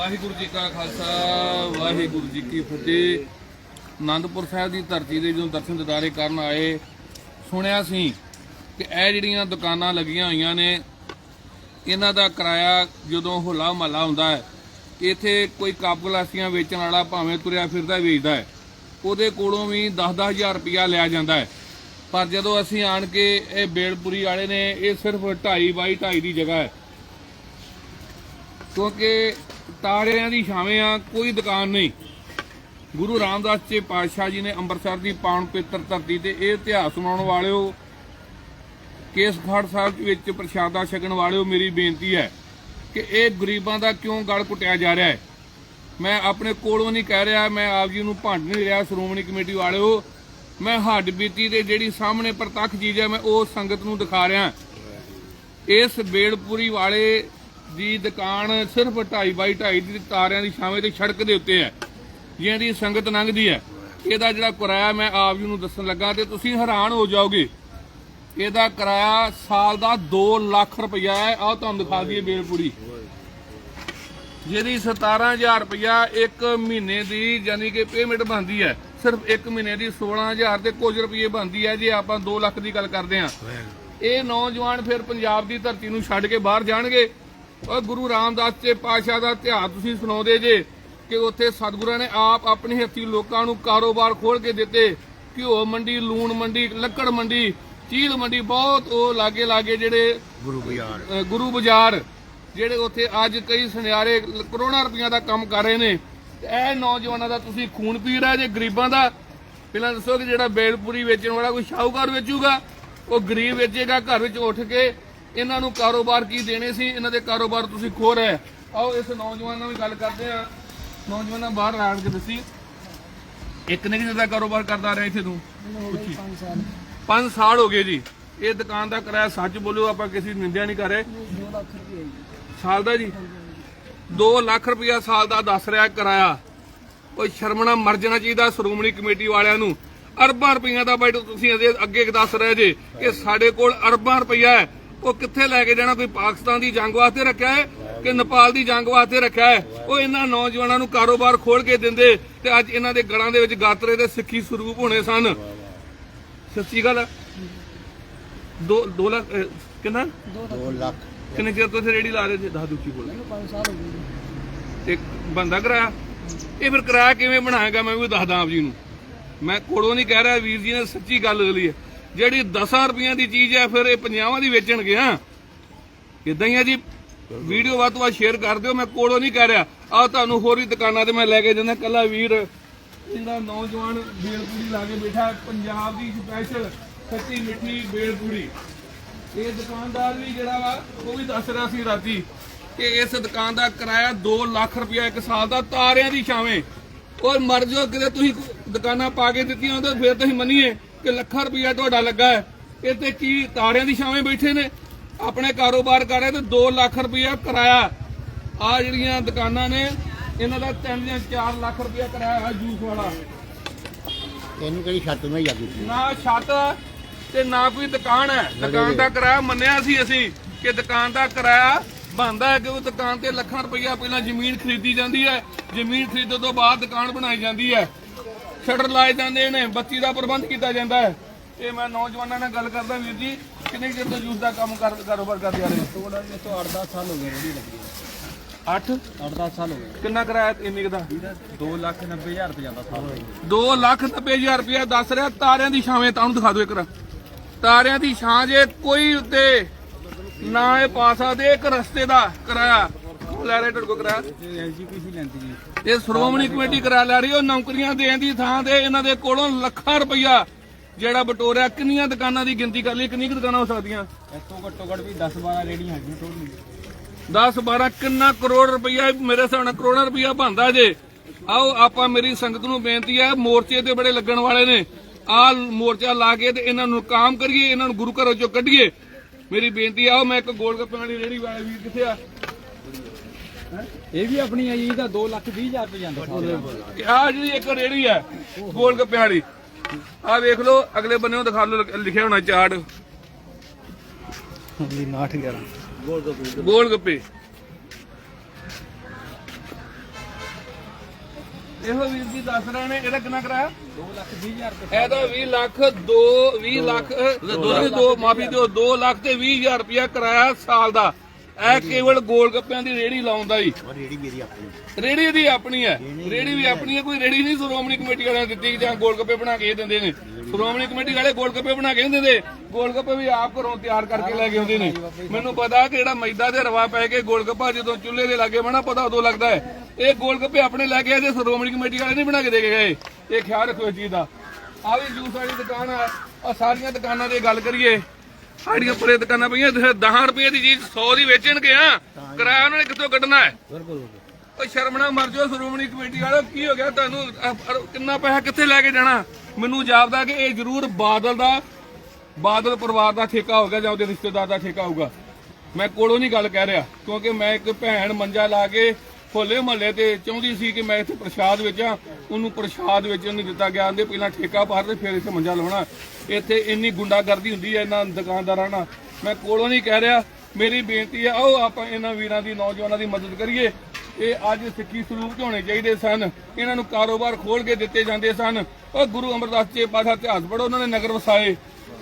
ਵਾਹਿਗੁਰੂ ਜੀ ਕਾ ਖਾਲਸਾ, ਵਾਹਿਗੁਰੂ ਜੀ ਕੀ ਫਤਿਹ। ਆਨੰਦਪੁਰ ਸਾਹਿਬ ਦੀ ਧਰਤੀ ਦੇ ਜਦੋਂ ਦਰਸ਼ਨ ਦਿਦਾਰੇ ਕਰਨ ਆਏ, ਸੁਣਿਆ ਸੀ ਕਿ ਇਹ ਜਿਹੜੀਆਂ ਦੁਕਾਨਾਂ ਲੱਗੀਆਂ ਹੋਈਆਂ ਨੇ, ਇਹਨਾਂ ਦਾ ਕਿਰਾਇਆ ਜਦੋਂ ਹੋਲਾ ਮਹੱਲਾ ਹੁੰਦਾ ਹੈ, ਇੱਥੇ ਕੋਈ ਕੱਪ ਗਲਾਸੀਆਂ ਵੇਚਣ ਵਾਲਾ ਭਾਵੇਂ ਤੁਰਿਆ ਫਿਰਦਾ ਵੇਚਦਾ ਹੈ। ਉਹਦੇ ਕੋਲੋਂ ਵੀ 10-10000 ਰੁਪਇਆ ਲਿਆ ਜਾਂਦਾ ਹੈ। ਪਰ ਜਦੋਂ ਅਸੀਂ ਆਣ ਕੇ ਇਹ ਬੇਲਪੁਰੀ ਵਾਲੇ ਨੇ, ਇਹ ਸਿਰਫ 2.5 ਬਾਈ 2.5 ਦੀ ਜਗ੍ਹਾ ਹੈ। ਕਿਉਂਕਿ ਤਾਰਿਆਂ ਦੀ ਛਾਵੇਂ ਆ, ਕੋਈ ਦੁਕਾਨ ਨਹੀਂ। ਗੁਰੂ ਰਾਮਦਾਸ ਜੀ ਪਾਤਸ਼ਾਹ ਜੀ ਨੇ ਅੰਮ੍ਰਿਤਸਰ ਦੀ ਪਾਵਨ ਪਵਿੱਤਰ ਧਰਤੀ ਤੇ ਇਹ ਇਤਿਹਾਸ ਸੁਣਾਉਣ ਵਾਲਿਓ ਕੇਸਗੜ੍ਹ ਸਾਹਿਬ ਵਿੱਚ ਪ੍ਰਸ਼ਾਦਾ ਛਕਣ ਵਾਲਿਓ, ਮੇਰੀ ਬੇਨਤੀ ਹੈ ਕਿ ਇਹ ਗਰੀਬਾਂ ਦਾ ਕਿਉਂ ਗਲ ਕੁੱਟਿਆ ਜਾ ਰਿਹਾ ਹੈ? ਮੈਂ ਆਪਣੇ ਕੋਲੋਂ ਨਹੀਂ ਕਹਿ ਰਿਹਾ, ਮੈਂ ਆਪ ਜੀ ਨੂੰ ਭੰਡ ਨਹੀਂ ਰਿਹਾ, ਸ਼੍ਰੋਮਣੀ ਕਮੇਟੀ ਵਾਲਿਓ। ਮੈਂ ਹੱਡ ਬੀਤੀ ਤੇ ਜਿਹੜੀ ਸਾਹਮਣੇ ਪ੍ਰਤੱਖ ਚੀਜ਼ ਹੈ, ਮੈਂ ਉਹ ਸੰਗਤ ਨੂੰ ਦਿਖਾ ਰਿਹਾ। ਇਸ ਬੇੜਪੁਰੀ ਵਾਲੇ ਦੀ ਦੁਕਾਨ ਸਿਰਫ 2.5 ਬਾਈ 2.5 ਦੀ ਤਾਰਿਆਂ ਦੀ ਛਾਵੇਂ ਤੇ ਸੜਕ ਦੇ ਉੱਤੇ ਹੈ। ਜਿਹਦੀ ਸੰਗਤ ਲੰਘਦੀ ਹੈ। ਇਹਦਾ ਜਿਹੜਾ ਕਿਰਾਇਆ ਮੈਂ ਆਪ ਜੀ ਨੂੰ ਦੱਸਣ ਲੱਗਾ ਤੇ ਤੁਸੀਂ ਹੈਰਾਨ ਹੋ ਜਾਓਗੇ। ਇਹਦਾ ਕਿਰਾਇਆ ਸਾਲ ਦਾ 2 ਲੱਖ ਰੁਪਇਆ ਹੈ। ਆਹ ਤੁਹਾਨੂੰ ਦਿਖਾ ਦਈਏ ਬੇਲਪੁਰੀ ਜਿਹਦੀ 17000 ਰੁਪਇਆ ਇੱਕ ਮਹੀਨੇ ਦੀ ਯਾਨੀ ਕਿ ਪੇਮੈਂਟ ਬਣਦੀ ਹੈ। ਸਿਰਫ ਇੱਕ ਮਹੀਨੇ ਦੀ 16000 ਤੇ ਕੁਝ ਰੁਪਏ ਬਣਦੀ ਹੈ ਜੇ ਆਪਾਂ 2 ਲੱਖ ਦੀ ਗੱਲ ਕਰਦੇ ਹਾਂ। ਇਹ ਨੌਜਵਾਨ ਫਿਰ ਪੰਜਾਬ ਦੀ ਧਰਤੀ ਨੂੰ ਛੱਡ ਕੇ ਬਾਹਰ ਜਾਣਗੇ। ਔਰ ਗੁਰੂ ਰਾਮਦਾਸ ਜੀ ਪਾਤਸ਼ਾਹ ਦਾ ਇਤਿਹਾਸ ਤੁਸੀਂ ਸੁਣਾਉਂਦੇ ਜੇ ਕਿ ਉੱਥੇ ਸਤਿਗੁਰਾਂ ਨੇ ਆਪ ਆਪਣੇ ਹੱਥੀਂ ਲੋਕਾਂ ਨੂੰ ਕਾਰੋਬਾਰ ਖੋਲ ਕੇ ਦਿੱਤੇ। ਘਿਓ ਮੰਡੀ ਲੂਣ ਮੰਡੀ ਲੱਕੜ ਮੰਡੀ ਚੀਲ ਮੰਡੀ ਬਹੁਤ ਉਹ ਲਾਗੇ ਲਾਗੇ ਜਿਹੜੇ ਗੁਰੂ ਬਾਜ਼ਾਰ। ਗੁਰੂ ਬਾਜ਼ਾਰ ਜਿਹੜੇ ਉੱਥੇ ਅੱਜ ਕਈ ਸੁਨਿਆਰੇ ਕਰੋੜਾਂ ਰੁਪਈਆਂ ਦਾ ਕੰਮ ਕਰ ਰਹੇ ਨੇ। ਤੇ ਇਹ ਨੌਜਵਾਨਾਂ ਦਾ ਤੁਸੀਂ ਖੂਨ ਪੀ ਰਹੇ ਜੇ ਗਰੀਬਾਂ ਦਾ? ਪਹਿਲਾਂ ਦੱਸੋ ਕਿ ਜਿਹੜਾ ਬੇਲਪੁਰੀ ਵੇਚਣ ਵਾਲਾ ਕੋਈ ਸ਼ਾਹੂਕਾਰ ਵੇਚੂਗਾ? ਉਹ ਗਰੀਬ ਵੇਚੇਗਾ ਘਰ ਵਿੱਚ ਉੱਠ ਕੇ ਇਹਨਾਂ ਨੂੰ ਕਾਰੋਬਾਰ ਕੀ ਦੇਣੇ ਸੀ ਇਹਨਾਂ ਦੇ ਕਾਰੋਬਾਰ ਤੁਸੀਂ ਖੋ ਰਹੇ। ਆਓ ਇਸ ਨੌਜਵਾਨ ਨਾਲ ਵੀ ਗੱਲ ਕਰਦੇ ਆ ਨੌਜਵਾਨਾਂ ਬਾਹਰ ਆਣ ਕੇ ਦੱਸੀ ਇੱਕ ਨੇ ਕਿਹਦਾ ਕਾਰੋਬਾਰ ਕਰਦਾ ਰਿਹਾ ਇੱਥੇ ਤੂੰ। ਪੁੱਛੀ। 5 ਸਾਲ। ਹੋ ਗਏ ਜੀ। ਇਹ ਦੁਕਾਨ ਦਾ ਕਿਰਾਇਆ ਸੱਚ ਬੋਲਿਓ ਆਪਾਂ ਕਿਸੇ ਨਿੰਦਿਆ ਨਹੀਂ ਕਰ ਰਹੇ। ਸਾਲ ਦਾ ਜੀ। 2 ਲੱਖ ਰੁਪਇਆ ਸਾਲ ਦਾ ਦੱਸ ਰਿਹਾ ਕਿਰਾਇਆ। ਕੋਈ ਸ਼ਰਮਣਾ ਮਰ ਜਾਣਾ ਚਾਹੀਦਾ ਸ਼੍ਰੋਮਣੀ ਕਮੇਟੀ ਵਾਲਿਆਂ ਨੂੰ। ਅਰਬਾਂ ਰੁਪਈਆ ਦਾ ਬਜਟ ਤੁਸੀਂ ਅੱਗੇ ਦੱਸ ਰਹੇ ਜੇ ਕਿ ਸਾਡੇ ਕੋਲ ਅਰਬਾਂ ਰੁਪਈਆ ਹੈ। ਉਹ ਕਿੱਥੇ ਲੈ ਕੇ ਜਾਣਾ? ਕੋਈ ਪਾਕਿਸਤਾਨ ਦੀ ਜੰਗ ਵਾਸਤੇ ਰੱਖਿਆ ਹੈ ਕਿ ਨੇਪਾਲ ਦੀ ਜੰਗ ਵਾਸਤੇ ਰੱਖਿਆ ਹੈ? ਉਹ ਇਹਨਾਂ ਨੌਜਵਾਨਾਂ ਨੂੰ ਕਾਰੋਬਾਰ ਖੋਲ ਕੇ ਦਿੰਦੇ ਤੇ ਅੱਜ ਇਹਨਾਂ ਦੇ ਗਲਾਂ ਦੇ ਵਿੱਚ ਗਾਤਰੇ ਦੇ ਸਿੱਖੀ ਸਰੂਪ ਹੋਣੇ ਸਨ। ਸੱਚੀ ਗੱਲ ਹੈ? 2 2 ਲੱਖ ਕਿੰਨਾ? 2 ਲੱਖ। ਕਿੰਨੇ ਚਿਰ ਤੋਂ ਇੱਥੇ ਰੇੜੀ ਲਾ ਰਹੇ ਸੀ? ਦੱਸ ਦੁੱਚੀ ਬੋਲ। ਤੇ ਬੰਦਾ ਕਰਾਇਆ? ਇਹ ਫਿਰ ਕਿਰਾਇਆ ਕਿਵੇਂ? ਬਣਾਏਗਾ ਮੈਂ ਵੀ ਦੱਸਦਾ ਆਪ ਜੀ ਨੂੰ। ਮੈਂ ਕੋਲੋਂ ਨਹੀਂ ਕਹਿ ਰਿਹਾ ਵੀਰ ਜੀ ਨੇ ਸੱਚੀ ਗੱਲ ਹੈ। ਜਿਹੜੀ 10 ਰੁਪਈਆਂ ਦੀ ਚੀਜ਼ ਹੈ, ਫਿਰ ਇਹ 50 ਦੀ ਵੇਚਣਗੇ, ਹਾਂ। ਇਦਾਂ ਹੀ ਆ ਜੀ। ਵੀਡੀਓ ਵੱਧ ਤੋਂ ਵੱਧ ਸ਼ੇਅਰ ਕਰ ਦਿਓ, ਮੈਂ ਕੋਲੋਂ ਨਹੀਂ ਕਹਿ ਰਿਹਾ। ਆ ਤੁਹਾਨੂੰ ਹੋਰ ਵੀ ਦੁਕਾਨਾਂ ਤੇ ਮੈਂ ਲੈ ਕੇ ਜਾਂਦਾ, ਕੱਲਾ ਵੀਰ। ਜਿਹੜਾ ਨੌਜਵਾਨ ਬੇਲਪੂਰੀ ਲਾ ਕੇ ਬੈਠਾ, ਪੰਜਾਬ ਦੀ ਸਪੈਸ਼ਲ ਖੱਟੀ ਮਿੱਠੀ ਬੇਲਪੂਰੀ। ਇਹ ਦੁਕਾਨਦਾਰ ਵੀ ਜਿਹੜਾ ਵਾ, ਉਹ ਵੀ ਦੱਸ ਰਿਹਾ ਸੀ ਰਾਤੀ ਕਿ ਇਸ ਦੁਕਾਨ ਦਾ ਕਿਰਾਇਆ 2 ਲੱਖ ਰੁਪਇਆ ਇੱਕ ਸਾਲ ਦਾ, ਤਾਰਿਆਂ ਦੀ ਛਾਵੇਂ। ਔਰ ਮਰ ਜਾਓ, ਕਿਤੇ ਤੁਸੀਂ ਦੁਕਾਨਾਂ ਪਾ ਕੇ ਦਿੱਤੀਆਂ ਹੁੰਦੇ ਫਿਰ ਤੁਸੀਂ ਮੰਨੀਏ। ਕਿ ਲੱਖਾਂ ਰੁਪਇਆ ਤੁਹਾਡਾ ਲੱਗਾ ਹੈ। ਇਹ ਤੇ ਕੀ ਤਾਰਿਆਂ ਦੀ ਛਾਵੇਂ ਬੈਠੇ ਨੇ? ਆਪਣੇ ਕਾਰੋਬਾਰ ਕਰ ਰਹੇ ਤੇ 2 ਲੱਖ ਰੁਪਇਆ ਕਿਰਾਇਆ। ਆ ਜਿਹੜੀਆਂ ਦੁਕਾਨਾਂ ਨੇ ਇਹਨਾਂ ਦਾ 3 ਜਾਂ 4 ਲੱਖ ਰੁਪਇਆ ਕਿਰਾਇਆ ਹੈ ਜੂਸ ਵਾਲਾ। ਇਹਨੂੰ ਕਿਹੜੀ ਛੱਤ ਨਹੀਂ ਲੱਗੀ ਨਾ ਛੱਤ ਤੇ ਨਾ ਕੋਈ ਦੁਕਾਨ ਹੈ। ਦੁਕਾਨ ਦਾ ਕਿਰਾਇਆ ਮੰਨਿਆ ਸੀ ਅਸੀਂ ਕਿ ਦੁਕਾਨ ਦਾ ਕਿਰਾਇਆ ਬਣਦਾ ਹੈ ਕਿ ਉਹ ਦੁਕਾਨ ਤੇ ਲੱਖਾਂ ਰੁਪਈਆ ਪਹਿਲਾਂ ਜ਼ਮੀਨ ਖਰੀਦੀ ਜਾਂਦੀ ਹੈ। ਜ਼ਮੀਨ ਖਰੀਦਣ ਤੋਂ ਬਾਅਦ ਦੁਕਾਨ ਬਣਾਈ ਜਾਂਦੀ ਹੈ। ਸ਼ਟਰ ਲਾਏ ਜਾਂਦੇ ਨੇ ਬੱਤੀ ਦਾ ਪ੍ਰਬੰਧ ਕੀਤਾ ਜਾਂਦਾ ਹੈ। ਤੇ ਮੈਂ ਨੌਜਵਾਨਾਂ ਨਾਲ ਗੱਲ ਕਰਦਾ ਵੀਰ ਜੀ ਕਿੰਨੇ ਚਿਰ ਤੋਂ ਜੂਸ ਦਾ ਕੰਮ ਕਰ ਕਾਰੋਬਾਰ ਕਰਦੇ ਆ ਰਹੇ? ਥੋੜਾ ਜਿਹਾ ਤੋਂ 8-10 ਸਾਲ ਹੋ ਗਏ ਰੇੜੀ ਲੱਗੀ 8 8-10 ਸਾਲ ਹੋ ਗਏ। ਕਿੰਨਾ ਕਿਰਾਇਆ ਇੰਨੇ ਦਾ? 2 ਲੱਖ 90 ਹਜ਼ਾਰ ਰੁਪਏ ਜਾਂਦਾ ਸਾਲ 2 ਲੱਖ 90 ਹਜ਼ਾਰ ਰੁਪਇਆ ਦੱਸ ਰਿਹਾ ਤਾਰਿਆਂ ਦੀ ਛਾਵੇਂ ਤੁਹਾਨੂੰ ਦਿਖਾ ਦਿਓ ਇੱਕ ਵਾਰ। ਤਾਰਿਆਂ ਦੀ ਛਾਂ ਜੇ ਕੋਈ ਉੱਤੇ ਨਾ ਇਹ ਪਾ ਸਕਦੇ ਇੱਕ ਰਸਤੇ ਦਾ ਕਿਰਾਇਆ। ਉਹ ਲੈ ਰਹੇ ਤੁਹਾਡੇ ਕੋਲ ਕਿਰਾਇਆ ਐਜੀਪੀਸੀ ਲੈਂਦੀ ਜੀ ਇਹ ਸ਼੍ਰੋਮਣੀ ਕਮੇਟੀ ਕਿਰਾਇਆ ਲੈ ਰਹੀ ਉਹ ਨੌਕਰੀਆਂ ਦੇਣ ਦੀ ਥਾਂ ਤੇ ਇਹਨਾਂ ਦੇ ਕੋਲੋਂ ਲੱਖਾਂ ਰੁਪਈਆ ਜਿਹੜਾ ਬਟੋਰਿਆ ਕਿੰਨੀਆਂ ਦੁਕਾਨਾਂ ਦੀ ਗਿਣਤੀ ਕਰ ਲਈ ਕਿੰਨੀ ਕੁ ਦੁਕਾਨਾਂ ਹੋ ਸਕਦੀਆਂ? ਤੋਂ ਘੱਟੋ ਘੱਟ ਵੀ 10-12 ਰੇੜੀਆਂ ਹੈਗੀਆਂ ਟੋਟਲੀ। 10 12 ਕਿੰਨਾ ਕਰੋੜ ਰੁਪਈਆ ਮੇਰੇ ਹਿਸਾਬ ਨਾਲ ਕਰੋੜਾਂ ਰੁਪਈਆ ਬਣਦਾ ਜੇ। ਆਓ ਆਪਾਂ ਮੇਰੀ ਸੰਗਤ ਨੂੰ ਬੇਨਤੀ ਹੈ ਮੋਰਚੇ ਤੇ ਬੜੇ ਲੱਗਣ ਵਾਲੇ ਨੇ। ਆਹ ਮੋਰਚਾ ਲਾ ਕੇ ਤੇ ਇਹਨਾਂ ਨੂੰ ਕਾਮ ਕਰੀਏ ਇਹਨਾਂ ਨੂੰ ਗੁਰੂ ਘਰੋਂ ਚੋਂ ਕੱਢੀਏ। ਮੇਰੀ ਬੇਨਤੀ ਆਓ ਮੈਂ ਇੱਕ ਗੋਲ ਗੱਪੇ ਵਾਲੀ ਰੇੜੀ ਵਾਲਾ ਵੀਰ ਕਿੱਥੇ ਆ? ਇਹ ਵੀ ਆਪਣੀ ਆਈ ਇਹਦਾ 2 ਲੱਖ 20 ਹਜ਼ਾਰ ਰੁਪਏ ਜਾਂਦਾ ਆ ਜਿਹੜੀ ਇੱਕ ਰੇੜੀ ਹੈ ਗੋਲ ਗੱਪੇ ਵਾਲੀ। ਆ ਵੇਖ ਲਓ ਅਗਲੇ ਬੰਨੇੋਂ ਦਿਖਾ ਲਓ ਲਿਖਿਆ ਹੋਣਾ ਚਾਰਟ। ਜੀ 911 ਗੋਲ ਗੋਲ ਗੱਪੇ। ਇਹੋ ਵੀਰ ਜੀ ਦੱਸ ਰਹੇ ਨੇ ਇਹਦਾ ਕਿੰਨਾ ਕਿਰਾਇਆ? 2 ਲੱਖ 20000 ਰੁਪਏ। ਇਹਦਾ 20 ਲੱਖ 2 20 ਲੱਖ 2 ਮਾਫੀ ਦਿਓ 2 ਲੱਖ ਤੇ 20000 ਰੁਪਏ ਕਿਰਾਇਆ ਸਾਲ ਦਾ। ਇਹ ਕੇਵਲ ਗੋਲ ਗੱਪਿਆਂ ਦੀ ਰੇੜੀ ਲਾਉਂਦਾ ਹੀ। ਰੇੜੀ ਮੇਰੀ ਆਪਣੀ। ਰੇੜੀ ਦੀ ਆਪਣੀ ਹੈ। ਰੇੜੀ ਵੀ ਆਪਣੀ ਹੈ ਕੋਈ ਰੇੜੀ ਨਹੀਂ ਸ਼੍ਰੋਮਣੀ ਕਮੇਟੀ ਵਾਲਿਆਂ ਨੇ ਦਿੱਤੀ ਜਾਂ ਗੋਲ ਗੱਪੇ ਬਣਾ ਕੇ ਦਿੰਦੇ ਨੇ। ਸ਼੍ਰੋਮਣੀ ਕਮੇਟੀ ਵਾਲੇ ਗੋਲ ਗੱਪੇ ਬਣਾ ਕੇ ਦਿੰਦੇ। ਗੋਲ ਗੱਪੇ ਵੀ ਆਪ ਘਰੋਂ ਤਿਆਰ ਕਰਕੇ ਲੈ ਕੇ ਆਉਂਦੇ ਨੇ। ਮੈਨੂੰ ਪਤਾ ਕਿ ਜਿਹੜਾ ਮੈਦਾ ਦੇ ਰਵਾ ਪੈ ਕੇ ਗੋਲ ਗੱਪਾ ਜਦੋਂ ਚੁੱਲ੍ਹੇ ਦੇ ਲਾਗੇ ਬਣਾ ਪਤਾ ਉਦੋਂ ਲੱਗਦਾ ਹੈ। ਇਹ ਗੋਲ ਗੱਪੇ ਆਪਣੇ ਲੈ ਕੇ ਆਏ ਤੇ ਸ਼੍ਰੋਮਣੀ ਕਮੇਟੀ ਵਾਲੇ ਨਹੀਂ ਬਣਾ ਕੇ ਦੇ ਕੇ ਗਏ। ਇਹ ਖਿਆਲ ਰੱਖੋ ਇਸ ਚੀਜ਼ ਦਾ। ਆ ਵੀ ਜੂਸ ਵਾਲੀ ਦੁਕਾਨ ਆ ਆ ਸਾਰੀਆਂ ਦੁਕਾਨਾਂ ਦੀ ਗੱਲ ਕਰੀਏ। ਸਾਡੀਆਂ ਪਰੇ ਦੁਕਾਨਾਂ ਪਈਆਂ ਤੇ 10 ਰੁਪਏ ਦੀ ਚੀਜ਼ 100 ਦੀ ਵੇਚਣਗੇ ਆ ਕਿਰਾਇਆ ਉਹਨਾਂ ਨੇ ਕਿੱਥੋਂ ਕੱਢਣਾ ਹੈ? ਓ ਸ਼ਰਮਣਾ ਮਰ ਜਾਓ ਸ਼੍ਰੋਮਣੀ ਕਮੇਟੀ ਵਾਲੋ ਕੀ ਹੋ ਗਿਆ ਤੁਹਾਨੂੰ? ਅਹ, ਅਹ, ਕਿੰਨਾ ਪੈਸਾ ਕਿੱਥੇ ਲੈ ਕੇ ਜਾਣਾ? ਮੈਨੂੰ ਜਾਪਦਾ ਕਿ ਇਹ ਜ਼ਰੂਰ ਬਾਦਲ ਦਾ ਬਾਦਲ ਪਰਿਵਾਰ ਦਾ ਠੇਕਾ ਹੋਗਾ ਜਾਂ ਉਹਦੇ ਰਿਸ਼ਤੇਦਾਰ ਦਾ ਠੇਕਾ ਹੋਊਗਾ। ਮੈਂ ਕੋਲੋਂ ਨਹੀਂ ਗੱਲ ਕਹਿ ਰਿਹਾ ਕਿਉਂਕਿ ਮੈਂ ਇੱਕ ਭੈਣ ਮੰਜਾ ਲਾ ਕੇ ਹੋਲੇ ਮਹੱਲੇ ਤੇ ਚਾਹੁੰਦੀ ਸੀ ਕਿ ਮੈਂ ਇੱਥੇ ਪ੍ਰਸ਼ਾਦ ਵੇਚਾਂ, ਉਹਨੂੰ ਪ੍ਰਸ਼ਾਦ ਵੇਚਣ ਨਹੀਂ ਦਿੱਤਾ ਗਿਆ, ਆਂਦੇ ਪਹਿਲਾਂ ਠੇਕਾ ਭਰ ਤੇ ਫਿਰ ਇੱਥੇ ਮੰਜਾ ਲਾਉਣਾ। ਇੱਥੇ ਇੰਨੀ ਗੁੰਡਾਗਰਦੀ ਹੁੰਦੀ ਹੈ ਇਹਨਾਂ ਦੁਕਾਨਦਾਰਾਂ ਨਾਲ। ਮੈਂ ਕੋਲੋਂ ਨਹੀਂ ਕਹਿ ਰਿਹਾ, ਮੇਰੀ ਬੇਨਤੀ ਹੈ, ਆਓ ਆਪਾਂ ਇਹਨਾਂ ਵੀਰਾਂ ਦੀ, ਨੌਜਵਾਨਾਂ ਦੀ ਮਦਦ ਕਰੀਏ। ਇਹ ਅੱਜ ਸਿੱਖੀ ਸਰੂਪ 'ਚ ਹੋਣੇ ਚਾਹੀਦੇ ਸਨ। ਇਹਨਾਂ ਨੂੰ ਕਾਰੋਬਾਰ ਖੋਲ ਕੇ ਦਿੱਤੇ ਜਾਂਦੇ ਸਨ। ਉਹ ਗੁਰੂ ਅਮਰਦਾਸ ਜੀ ਪਾਸਾ ਇਤਿਹਾਸ ਪੜੋ ਉਹਨਾਂ ਨੇ ਨਗਰ ਵਸਾਏ।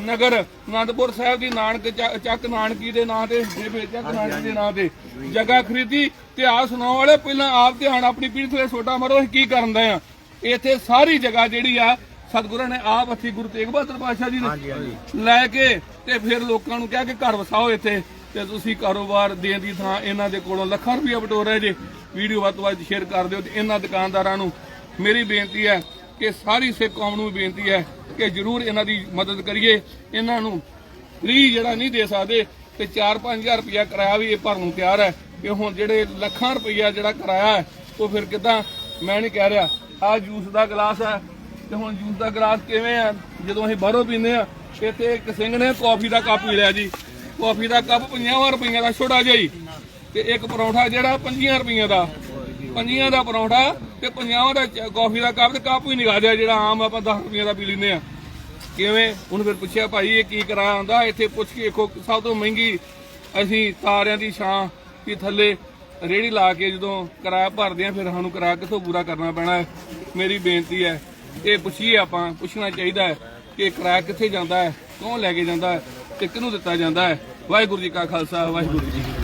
ਨਗਰ ਅਨੰਦਪੁਰ ਸਾਹਿਬ ਦੀ ਨਾਨਕ ਚੱਕ ਨਾਨਕੀ ਦੇ ਨਾਂ ਤੇ ਬੇਬੇ ਚੱਕ ਨਾਨਕੀ ਦੇ ਨਾਂ ਤੇ। ਜਗ੍ਹਾ ਖਰੀਦੀ ਇਤਿਹਾਸ ਸੁਣਾਉਣ ਵਾਲੇ ਪਹਿਲਾਂ ਆਪ ਧਿਆਨ ਆਪਣੀ ਪੀਠ ਤੇ ਛੋਟਾ ਮਾਰੋ ਅਸੀਂ ਕੀ ਕਰਨ ਦੇ ਆ? ਇੱਥੇ ਸਾਰੀ ਜਗ੍ਹਾ ਜਿਹੜੀ ਆ ਸਤਿਗੁਰਾਂ ਨੇ ਆਪ ਅੱਥੀ ਗੁਰੂ ਤੇਗ ਬਹਾਦਰ ਪਾਤਸ਼ਾਹ ਜੀ ਨੇ ਲੈ ਕੇ ਤੇ ਫਿਰ ਲੋਕਾਂ ਨੂੰ ਕਿਹਾ ਕਿ ਘਰ ਵਸਾਓ ਇੱਥੇ ਤੇ ਤੁਸੀਂ ਕਾਰੋਬਾਰ ਦੇਣ ਦੀ ਥਾਂ ਇਹਨਾਂ ਦੇ ਕੋਲੋਂ ਲੱਖਾਂ ਰੁਪਇਆ ਬਟੋਰ ਜੇ। ਵੀਡੀਓ ਵੱਧ ਤੋਂ ਵੱਧ ਸ਼ੇਅਰ ਕਰ ਦਿਓ ਤੇ ਇਹਨਾਂ ਦੁਕਾਨਦਾਰਾਂ ਨੂੰ ਮੇਰੀ ਬੇਨਤੀ ਹੈ ਕਿ ਸਾਰੀ ਸਿੱਖ ਕੌਮ ਨੂੰ ਬੇਨਤੀ ਹੈ ਕਿ ਜਰੂਰ ਇਹਨਾਂ ਦੀ ਮਦਦ ਕਰੀਏ। ਇਹਨਾਂ ਨੂੰ ਫ੍ਰੀ ਜਿਹੜਾ ਨਹੀਂ ਦੇ ਸਕਦੇ ਤੇ 4-5000 ਰੁਪਇਆ ਕਿਰਾਇਆ ਵੀ ਇਹ ਭਰਨ ਨੂੰ ਤਿਆਰ ਹੈ ਕਿ ਹੁਣ ਜਿਹੜੇ ਲੱਖਾਂ ਰੁਪਇਆ ਜਿਹੜਾ ਕਿਰਾਇਆ ਹੈ, ਉਹ ਫਿਰ ਕਿਦਾਂ? ਮੈਂ ਨਹੀਂ ਕਹਿ ਰਿਹਾ। ਆਹ ਜੂਸ ਦਾ ਗਲਾਸ ਹੈ ਤੇ ਹੁਣ ਜੂਸ ਦਾ ਗਲਾਸ ਕਿਵੇਂ ਆ ਜਦੋਂ ਅਸੀਂ ਬਾਹਰੋਂ ਪੀਂਦੇ ਆ ਇੱਥੇ ਇੱਕ ਸਿੰਘ ਨੇ ਕਾਫੀ ਦਾ ਕੱਪ ਪੀ ਲਿਆ ਜੀ। ਕਾਫੀ ਦਾ ਕੱਪ 50 ਰੁਪਈਆ ਦਾ ਛੋਟਾ ਜਿਹਾ ਹੀ ਤੇ ਇੱਕ ਪਰੌਂਠਾ ਜਿਹੜਾ 25 ਰੁਪਈਆ ਦਾ। ਪੰਜੀਆਂ ਦਾ ਪਰੌਂਠਾ ਤੇ 50 ਦਾ ਚ- ਕਾਫੀ ਦਾ ਕੱਪ ਤੇ ਕੱਪ ਹੀ ਨਿਗਾ ਦਿਆ ਜਿਹੜਾ ਆਮ ਆਪਾਂ 10 ਰੁਪਈਆ ਦਾ ਪੀ ਲੈਂਦੇ ਆ। ਕਿਵੇਂ? ਉਹਨੂੰ ਫਿਰ ਪੁੱਛਿਆ, ਭਾਈ, ਇਹ ਕੀ ਕਰਾਇਆ ਹੁੰਦਾ ਇੱਥੇ ਪੁੱਛ ਕੇ ਦੇਖੋ ਸਭ ਤੋਂ ਮਹਿੰਗੀ ਅਸੀਂ ਤਾਰਿਆਂ ਦੀ ਛਾਂ ਵੀ ਥੱਲੇ ਰੇੜੀ ਲਾ ਕੇ ਜਦੋਂ ਕਿਰਾਇਆ ਭਰਦੇ ਆ, ਫਿਰ ਸਾਨੂੰ ਕਿਰਾਇਆ ਕਿੱਥੋਂ ਪੂਰਾ ਕਰਨਾ ਪੈਣਾ ਹੈ? ਮੇਰੀ ਬੇਨਤੀ ਹੈ, ਇਹ ਪੁੱਛੀਏ ਆਪਾਂ, ਪੁੱਛਣਾ ਚਾਹੀਦਾ ਹੈ ਕਿ ਕਿਰਾਇਆ ਕਿੱਥੇ ਜਾਂਦਾ ਹੈ, ਕੌਣ ਲੈ ਕੇ ਜਾਂਦਾ ਹੈ ਤੇ ਕਿਹਨੂੰ ਦਿੱਤਾ ਜਾਂਦਾ ਹੈ? ਵਾਹਿਗੁਰੂ ਜੀ ਕਾ ਖਾਲਸਾ, ਵਾਹਿਗੁਰੂ ਜੀ ਕੀ ਫਤਿਹ।